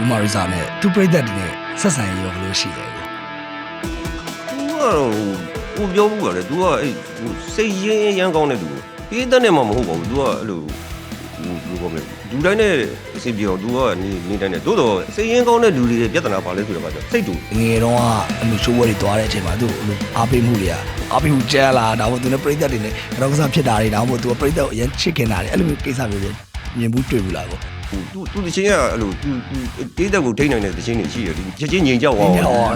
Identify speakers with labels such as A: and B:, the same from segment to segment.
A: ဦးမာရီစာနဲ့သူပြိသက်တွေနဲ့ဆက်ဆံရေးရောဘယ်လိုရှိလဲကို
B: သူကတော့ဟိုပြောဘူးကလေ तू ကအဲ့ဟိုစိတ်ရင်းရမ်းကောင်းတဲ့သူပြေးတဲ့နဲ့မှမဟုတ်ပါဘူး तू ကအဲ့လိုဟိုဘယ်လိုပြောမလဲလူတိုင်းနဲ့အစီပြေအောင် तू ကနေနေတိုင်းနဲ့သို့တော့စိတ်ရင်းကောင်းတဲ့လူတွေရဲ့ပြဿနာပါလဲဆိုတော့ကစိတ်တူ
A: ငယ်တော့ကအလိုရှိုးဝဲတွေသွားတဲ့အချိန်မှာသူ့အလိုအားပေးမှုတွေကအားပေးမှုကျဲလာဒါမှမဟုတ်သူနဲ့ပြိသက်တွေနဲ့ကတော့ကစားဖြစ်တာတွေဒါမှမဟုတ်သူကပြိသက်ကိုအရင်ချစ်ခင်တာတွေအဲ့လိုမျိုးကိစ္စမျိုးတွေမြင်ဘူးတွေ့ဘူးလားကို
B: သူသူတချင်းကအဲ့လိုသူတေးတက်ကိုထိနိုင်တဲ့တချင်းတွေရှိတယ်ဒီချက်ချင်းငြိမ်ကြောက်အောင်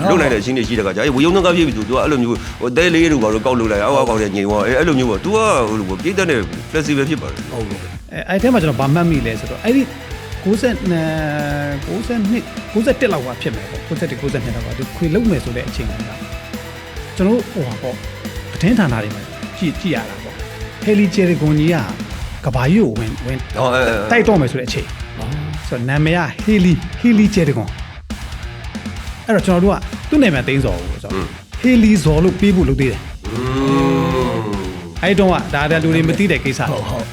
B: လုတ်လိုက်တဲ့ချင်းတွေရှိတဲ့ကကြာအဲ့ဝေယုံတော့ကပြည့်ပြီသူကအဲ့လိုမျိုးဟိုတဲလေးတို့ဘာလို့ကောက်လုတ်လိုက်အောက်ကောက်တဲ့ငြိမ်ဝအဲ့လိုမျိုးပေါ့ तू ကဟိုလိုပြေးတက်တဲ့ flexible ဖြစ်ပါတယ်
A: ဟုတ်ကဲ့
C: အဲ့အဲ့ထဲမှာကျွန်တော်ဗမာမိလဲဆိုတော့အဲ့ဒီ90 92 91လောက်ကဖြစ်မယ်ပေါ့91 92လောက်ကဒီခွေလုံးမယ်ဆိုတဲ့အချိန်ကကျွန်တော်ဟိုပါပေါ့တင်းဌာနတွေမှာကြည့်ကြည့်ရတာပေါ့ဟယ်လီချယ်ရီဂွန်ကြီးကကဘာကြီးကိုဝင်ဝင်တိုက်တော့မယ်ဆိုတဲ့အချိန် ဆိုတော့နာမည်ကဟီလီဟီလီဂျယ်ရီဂွန်အဲ့တော့ကျွန်တော်တို့ကသူ့နာမည်သိန်းစော်ကိုဆိုတော့ဟီလီဇော်လို့ပေးဖို့လုပ်သေးတယ်အဲ့တုန်းကဒါဒါလူတွေမသိတဲ့ကိစ္စ
A: ဟုတ်ဟုတ်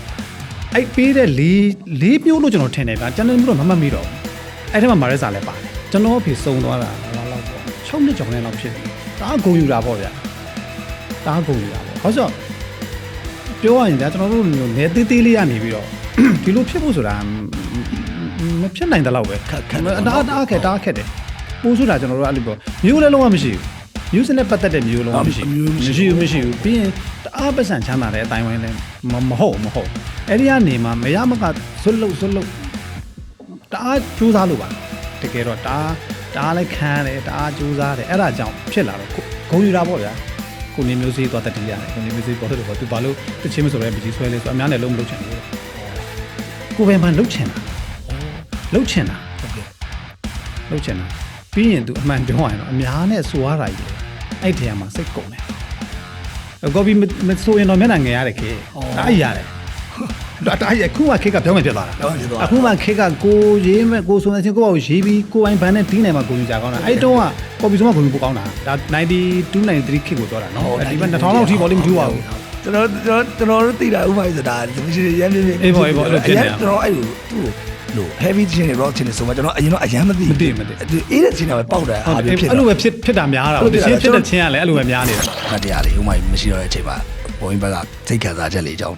C: အဲ့ပေးတဲ့လေးလေးမျိုးလို့ကျွန်တော်ထင်တယ်ဗျာကျွန်တော်မျိုးတော့မမှတ်မိတော့ဘူးအဲ့ထဲမှာမာရက်စာလည်းပါတယ်ကျွန်တော်အဖေစုံသွားတာလောက်လောက်ပေါ့6နှစ်ကျော်နဲ့လောက်ဖြစ်တယ်ဒါကဂုံယူတာပေါ့ဗျာဒါကဂုံယူတာပေါ့ဟောဆိုပြောရရင်ဗျာကျွန်တော်တို့မျိုးနေသေးသေးလေးရနေပြီးတော့ဒီလိုဖြစ်ဖို့ဆိုတာ မဖြစ်နိုင်တဲ့လောက်ပဲ
A: ခက်ခက်
C: ဒါဒါခက်ဒါခက်တယ်ပိုးဆိုတာကျွန်တော်တို့အဲ့လိုပေါ့မျိုးလည်းလုံးဝမရှိဘူးမျိုးစနဲ့ပတ်သက်တဲ့မျိုးလုံးဝမရှိဘူးမရှိဘူးမရှိဘူးပြီးရင်တအားပတ်စံချမ်းသာတဲ့အတိုင်းဝိုင်းလည်းမမဟုတ်မဟုတ်အဲ့ဒီကနေမှမရမကဇွတ်လုတ်ဇွတ်လုတ်တအားကြိုးစားလို့ပါတကယ်တော့တအားတအားလည်းခံရတယ်တအားကြိုးစားတယ်အဲ့ဒါကြောင့်ဖြစ်လာတော့ဂုံယူတာပေါ့ဗျာကိုနေမျိုးစေးသွားတတိရတယ်ကိုနေမျိုးစေးပေါ်လို့ပေါ့သူဘာလို့တချင်းမဆိုရဲပကြီးဆွဲလဲဆိုအများနဲ့လုံးမလုပ်ချင်ဘူးကိုပဲမှလှုပ်ချင်တာ လှုပ်ချင်တာ
A: ဟုတ်ကဲ့
C: လှုပ်ချင်တာပြီးရင် तू အမှန်ပြောရရင်တော့အများနဲ့ဆိုရတာကြီးလေအဲ့ဒီထဲမှာစိတ်ကုန်တယ်ကော်ပီမဆိုရင်တော့မျက်နှာငယ်ရတယ်ခေဒါအရတယ်ဒါဒါရခုမှခေတ်ကပြောင်းမှပြတ်သွားတာ
A: ပြောင်းဖြစ်သွားတာ
C: အခုမှခေတ်ကကိုရေးမဲ့ကိုဆိုနေချင်းကိုယ့်ဘာကိုရေးပြီးကိုအိုင်ဘန်နဲ့တီးနိုင်မှာကိုယူကြကောင်းတာအဲ့တုန်းကကော်ပီဆိုမှကိုယူပိုကောင်းတာဒါ92 93ခေတ်ကိုပြောတာနော်ဒီဘက်2000လောက်ထိပေါ်လိမ့်မထူပါဘူး
A: ကျွန်တော်ကျွန်တော်ကျွန်တော်တို့သိတာဥပမာဆိုတာဒီလိုရမ်းပြင်းပြင်း
C: အေးပေါ့အေးပေါ့အဲ့လိုဖြစ်နေတာ
A: ကျွန်တော်အဲ့လိုသူ့ လို့ heavy ချင်းနဲ့ rock ချင်းနဲ့ဆိုမှကျွန်တော်အရင်တော့အရင်မသိ
C: မသိမသိ
A: အေးတဲ့ချင်းကပဲပေါက်တယ်
C: ဟုတ်
A: အား
C: တယ်
A: ပြဖြစ်
C: အဲ့လိုပဲဖြစ်ဖြစ်တာများတာ
A: ဟုတ်
C: ဒီ
A: တယ်
C: ချင်းဖြစ်တဲ့ချင်းကလည်းအဲ့လိုပဲများနေတာ
A: မတရားလေဥပမာမရှိတော့တဲ့အချိန်မှာဘုံဘက်ကစိတ်ခံစားချက်လေးအကြောင်း